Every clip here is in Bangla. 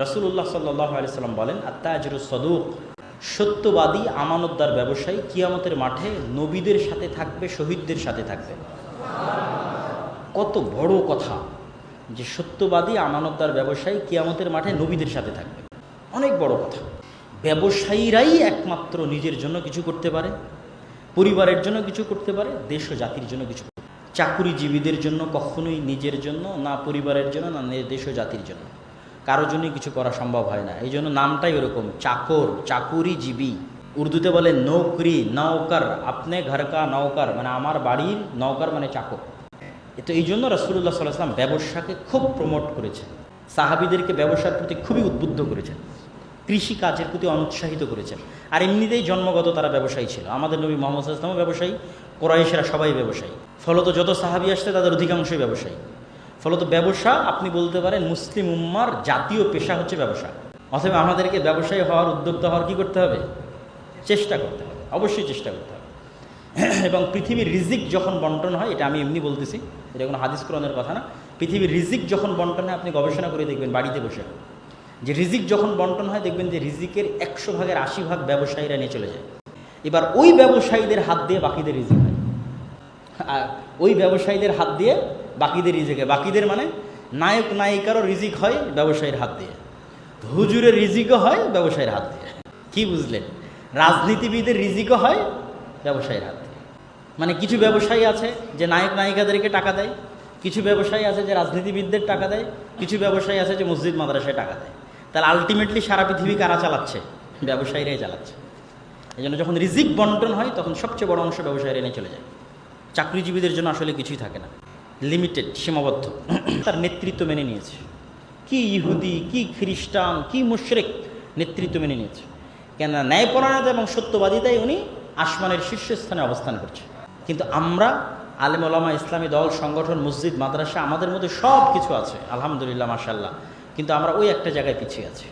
রসুল্লাহ সাল্লাহ আলিয়াল্লাম বলেন আত্মাজরু সদুক সত্যবাদী, আমানতদার ব্যবসায়ী কিয়ামতের মাঠে নবীদের সাথে থাকবে, শহীদদের সাথে থাকবে। কত বড় কথা যে সত্যবাদী, আমানতদার ব্যবসায়ী কিয়ামতের মাঠে নবীদের সাথে থাকবে। অনেক বড় কথা। ব্যবসায়ীরাই একমাত্র নিজের জন্য কিছু করতে পারে, পরিবারের জন্য কিছু করতে পারে, দেশ ও জাতির জন্য কিছু চাকুরিজীবীদের জন্য কখনোই নিজের জন্য, না পরিবারের জন্য না দেশ ও জাতির জন্য। কারোর জন্যই কিছু করা সম্ভব হয় না। এই জন্য নামটাই ওরকম, চাকর, চাকুরিজীবী। উর্দুতে বলে নৌকরি, নৌকার, আপনি ঘরকা, নৌকার মানে আমার বাড়ির নৌকার মানে চাকর। তো এই জন্য রসুল্লাহ সাল্লাহাম ব্যবসাকে খুব প্রমোট করেছেন। সাহাবিদেরকে ব্যবসার প্রতি খুবই উদ্বুদ্ধ করেছেন। কৃষি কাজের প্রতি অনুৎসাহিত করেছেন। আর এমনিতেই জন্মগত তারা ব্যবসায়ী ছিল। আমাদের নবী মোহাম্মদ ইসলামও ব্যবসায়ী, কোরাইশেরা সবাই ব্যবসায়ী। ফলত যত সাহাবি আসছে তাদের অধিকাংশই ব্যবসায়ী। ফলত ব্যবসা, আপনি বলতে পারেন মুসলিম উম্মার জাতীয় পেশা হচ্ছে ব্যবসা। অথবা আমাদেরকে ব্যবসায়ী হওয়ার উদ্যোক্তা হওয়ার কী করতে হবে? চেষ্টা করতে হবে, অবশ্যই চেষ্টা করতে হবে। এবং পৃথিবীর রিজিক যখন বন্টন হয়, এটা আমি এমনি বলতেছি, এটা কোনো হাদিস কোরআনের কথা না, পৃথিবীর রিজিক যখন বন্টন হয়, আপনি গবেষণা করে দেখবেন বাড়িতে বসে। যে রিজিক যখন বন্টন হয়, দেখবেন যে রিজিকের একশো ভাগের আশি ভাগ ব্যবসায়ীরা নিয়ে চলে যায়। এবার ওই ব্যবসায়ীদের হাত দিয়ে বাকিদের রিজিক। ওই ব্যবসায়ীদের হাত দিয়ে বাকিদের রিজিকে। বাকিদের মানে নায়ক, নায়িকারও রিজিক হয় ব্যবসায়ীর হাত দিয়ে। হুজুরের রিজিকও হয় ব্যবসায়ীর হাত দিয়ে। কি বুঝলেন? রাজনীতিবিদের রিজিকও হয় ব্যবসায়ীর হাত দিয়ে। মানে কিছু ব্যবসায়ী আছে যে নায়ক, নায়িকাদেরকে টাকা দেয়, কিছু ব্যবসায়ী আছে যে রাজনীতিবিদদের টাকা দেয়, কিছু ব্যবসায়ী আছে যে মসজিদ, মাদ্রাসায় টাকা দেয়। তাহলে আলটিমেটলি সারা পৃথিবী কারা চালাচ্ছে? ব্যবসায়ীরাই চালাচ্ছে। এই জন্য যখন রিজিক বন্টন হয়, তখন সবচেয়ে বড় অংশ ব্যবসায়ীরা নিয়ে চলে যায়। চাকরিজীবীদের জন্য আসলে কিছুই থাকে না। লিমিটেড সীমাবদ্ধ। তার নেতৃত্ব মেনে নিয়েছে। কি ইহুদি, কি খ্রিস্টান, কি মুশরেক নেতৃত্ব মেনে নিয়েছে। কেন ন্যায়পরায়ণতা এবং সত্যবাদিতায় উনি আসমানের শীর্ষস্থানে অবস্থান করছে। কিন্তু আমরা, আলেম ওলামা ইসলামী দল, সংগঠন, মসজিদ, মাদ্রাসা, আমাদের মধ্যে সব কিছু আছে, আলহামদুলিল্লাহ মাশাল্লাহ কিন্তু আমরা ওই একটা জায়গায় পিছিয়ে আছি।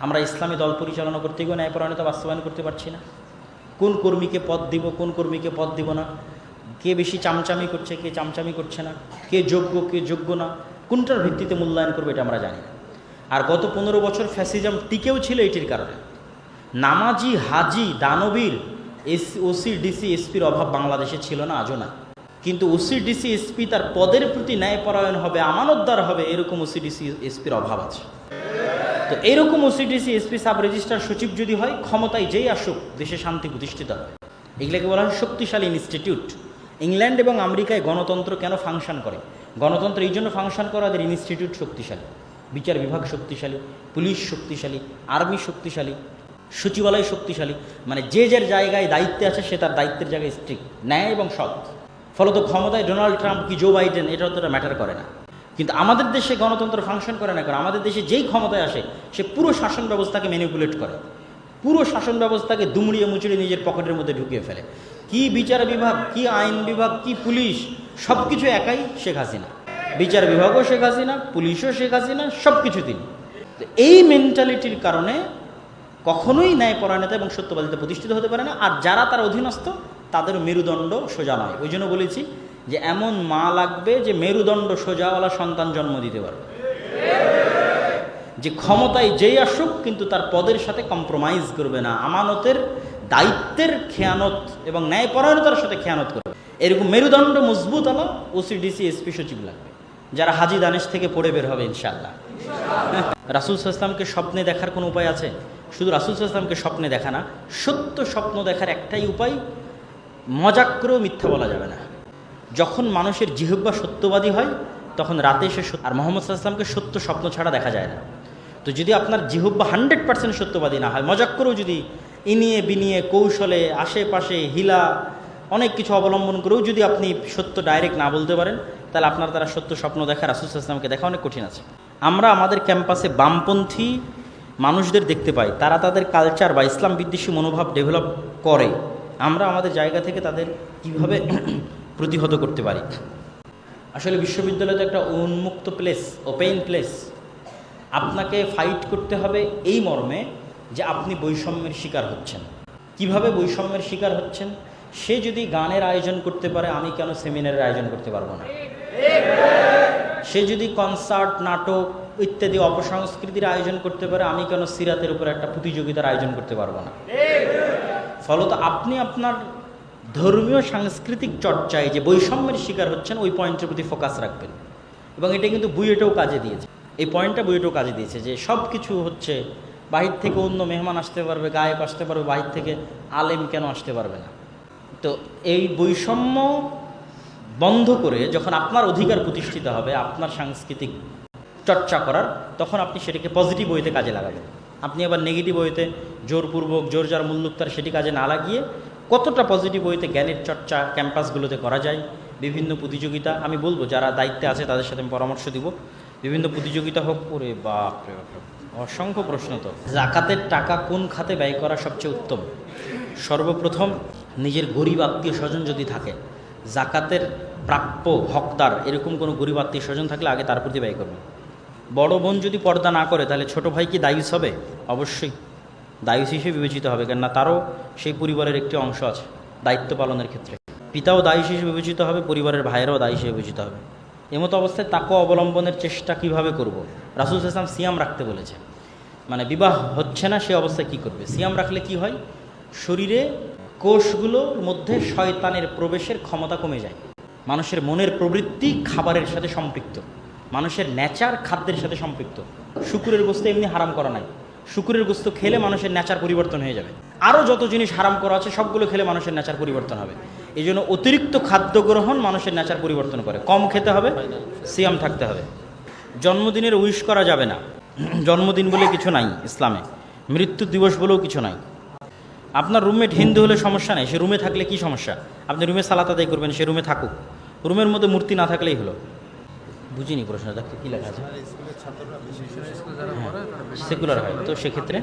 আমরা ইসলামী দল পরিচালনা করতে গিয়ে ন্যায়পরায়ণতা বাস্তবায়ন করতে পারছি না। কোন কর্মীকে পদ দিব, কোন কর্মীকে পদ দিব না। কে বেশি চামচামি করছে, কে চামচামি করছে না, কে যোগ্য কে যোগ্য না, কোনটার ভিত্তিতে মূল্যায়ন করবে এটা আমরা জানি আর গত পনেরো বছর ফ্যাসিজম টিকেও ছিল এটির কারণে। নামাজি, হাজি, দানবীর, এস, ওসি, ডিসি, এসপির অভাব বাংলাদেশে ছিল না, আজও না। কিন্তু ওসি, ডিসি, এসপি তার পদের প্রতি ন্যায়পরায়ণ হবে, আমানতদার হবে, এরকম ওসি, ডিসি, এসপির অভাব আছে। তো এরকম ওসিডিসি এসপি সাব রেজিস্ট্রার সচিব যদি হয়, ক্ষমতায় যেই আসুক, দেশে শান্তি প্রতিষ্ঠিত হবে। এগুলোকে বলা হয় শক্তিশালী ইনস্টিটিউট। ইংল্যান্ড এবং আমেরিকায় গণতন্ত্র কেন ফাংশন করে? গণতন্ত্র এই জন্য ফাংশন করে ওদের ইনস্টিটিউট শক্তিশালী, বিচার বিভাগ শক্তিশালী, পুলিশ শক্তিশালী, আর্মি শক্তিশালী, সচিবালয় শক্তিশালী মানে যে যার জায়গায় দায়িত্বে আছে সে তার দায়িত্বের জায়গায় স্ট্রিক্ট ন্যায় এবং সৎ। ফলত ক্ষমতায় ডোনাল্ড ট্রাম্প কি জো বাইডেন এটা অতটা ম্যাটার করে না। কিন্তু আমাদের দেশে গণতন্ত্র ফাংশন করে না করে আমাদের দেশে যেই ক্ষমতায় আসে, সে পুরো শাসন ব্যবস্থাকে ম্যানিপুলেট করে। পুরো শাসন ব্যবস্থাকে দুমড়িয়ে মুচড়িয়ে নিজের পকেটের মধ্যে ঢুকিয়ে ফেলে। কি বিচার বিভাগ, কি আইন বিভাগ, কি পুলিশ সব কিছু একাই শেখ হাসিনা। বিচার বিভাগও শেখ হাসিনা, পুলিশও শেখ হাসিনা সব কিছু তিনি এই মেন্টালিটির কারণে কখনোই ন্যায়পরায়ণতা এবং সত্যবাদিতা প্রতিষ্ঠিত হতে পারে না, আর যারা তার অধীনস্থ, তাদের মেরুদণ্ড সোজা নয়। ওই জন্য বলেছি যে, এমন মা লাগবে যে, মেরুদণ্ড সোজাওয়ালা সন্তান জন্ম দিতে পারবে। যে ক্ষমতায় যেই আসুক, কিন্তু তার পদের সাথে কম্প্রোমাইজ করবে না। আমানতের দায়িত্বের খেয়ানত এবং ন্যায়পরায়ণতার সাথে খেয়ানত করবে। এরকম মেরুদণ্ড মজবুত আলা ওসিডিসি এসপি সচিব লাগবে। যারা হাজি দানেশ থেকে পড়ে বের হবে ইনশাল্লাহ রাসুল ইসলামকে স্বপ্নে দেখার কোনো উপায় আছে? শুধু রাসুল ইসলামকে স্বপ্নে দেখা না, সত্য স্বপ্ন দেখার একটাই উপায় মজাক করেও মিথ্যা বলা যাবে না। যখন মানুষের জিহব্বা সত্যবাদী হয়, তখন রাতে সে আর মোহাম্মদ সাল্লামকে সত্য স্বপ্ন ছাড়া দেখা যায় না। তো যদি আপনার জিহব্বা হান্ড্রেড পার্সেন্ট সত্যবাদী না হয়, মজাক করেও যদি ইনিয়ে বিনিয়ে কৌশলে আশেপাশে হিলা অনেক কিছু অবলম্বন করেও যদি আপনি সত্য ডাইরেক্ট না বলতে পারেন, তাহলে আপনার দ্বারা সত্য স্বপ্ন দেখা, রাসুল ইসলামকে দেখা অনেক কঠিন আছে। আমরা আমাদের ক্যাম্পাসে বামপন্থী মানুষদের দেখতে পাই, তারা তাদের কালচার বা ইসলাম বিদ্বেষী মনোভাব ডেভেলপ করে। আমরা আমাদের জায়গা থেকে তাদের কীভাবে প্রতিহত করতে পারি? আসলে বিশ্ববিদ্যালয় তো একটা উন্মুক্ত প্লেস ওপেন প্লেস আপনাকে ফাইট করতে হবে এই মর্মে যে আপনি বৈষম্যের শিকার হচ্ছেন। কীভাবে বৈষম্যের শিকার হচ্ছেন? সে যদি গানের আয়োজন করতে পারে, আমি কেন সেমিনারের আয়োজন করতে পারব না? সে যদি কনসার্ট নাটক ইত্যাদি অপসংস্কৃতির আয়োজন করতে পারে, আমি কেন সিরাতের উপর একটা প্রতিযোগিতার আয়োজন করতে পারব না? ফলত আপনি আপনার ধর্মীয় সাংস্কৃতিক চর্চায় যে বৈষম্যের শিকার হচ্ছেন, ওই পয়েন্টের প্রতি ফোকাস রাখবেন। এবং এটা কিন্তু বুয়েটেও কাজে দিয়েছে। এই পয়েন্টটা বইটাও কাজে দিয়েছে যে সব কিছু হচ্ছে বাহির থেকে অন্য মেহমান আসতে পারবে গায়ক আসতে পারবে, বাহির থেকে আলেম কেন আসতে পারবে না? তো এই বৈষম্য বন্ধ করে যখন আপনার অধিকার প্রতিষ্ঠিত হবে, আপনার সাংস্কৃতিক চর্চা করার, তখন আপনি সেটাকে পজিটিভ ওয়েতে কাজে লাগাবেন। আপনি আবার নেগেটিভ ওয়েতে জোরপূর্বক, জোর যার মুল্লুকতার সেটি কাজে না লাগিয়ে কতটা পজিটিভ ওয়েতে জ্ঞানের চর্চা ক্যাম্পাসগুলোতে করা যায়, বিভিন্ন প্রতিযোগিতা, আমি বলব যারা দায়িত্বে আছে তাদের সাথে আমি পরামর্শ দিব। বিভিন্ন প্রতিযোগিতা হোক করে রে বাপ অসংখ্য প্রশ্ন তো। জাকাতের টাকা কোন খাতে ব্যয় করা সবচেয়ে উত্তম? সর্বপ্রথম নিজের গরিব আত্মীয় স্বজন যদি থাকে, জাকাতের প্রাপ্য হকদার এরকম কোনো গরিব আত্মীয় স্বজন থাকলে আগে তার প্রতি ব্যয় করবেন। বড় বোন যদি পর্দা না করে, তাহলে ছোট ভাই কি দায়ুস হবে? অবশ্যই দায়ুস হিসেবে বিবেচিত হবে, কেননা তারও সেই পরিবারের একটি অংশ আছে, দায়িত্ব পালনের ক্ষেত্রে। পিতাও দায়ুস হিসেবে বিবেচিত হবে, পরিবারের ভাইয়েরাও দায়ী হিসেবে বিবেচিত হবে। এমতো অবস্থায় তাকে অবলম্বনের চেষ্টা কীভাবে করব? রাসুল ইসলাম সিয়াম রাখতে বলেছে মানে বিবাহ হচ্ছে না, সে অবস্থায় কি করবে? সিয়াম রাখলে কি হয়? শরীরে কোষগুলোর মধ্যে শয়তানের প্রবেশের ক্ষমতা কমে যায়। মানুষের মনের প্রবৃত্তি খাবারের সাথে সম্পৃক্ত। মানুষের ন্যাচার খাদ্যের সাথে সম্পৃক্ত। শুকুরের গোস্ত এমনি হারাম করা নাই। শুকুরের গোস্ত খেলে মানুষের ন্যাচার পরিবর্তন হয়ে যাবে। আরও যত জিনিস হারাম করা আছে, সবগুলো খেলে মানুষের ন্যাচার পরিবর্তন হবে। এই জন্য অতিরিক্ত খাদ্য গ্রহণ মানুষের নেচার পরিবর্তন করে। কম খেতে হবে সিয়াম থাকতে হবে। জন্মদিনের উইশ করা যাবে না। জন্মদিন বলে কিছু নাই ইসলামে। মৃত্যু দিবস বলেও কিছু নাই। আপনার রুমমেট হিন্দু হলে সমস্যা নেই সে রুমে থাকলে কি সমস্যা? আপনি রুমে সালাত আদায় করবেন সে রুমে থাকুক। রুমের মধ্যে মূর্তি না থাকলেই হলো। বুঝিনি প্রশ্ন দেখতে কী লেখা আছে? সেকুলার হয়। তো সেক্ষেত্রে?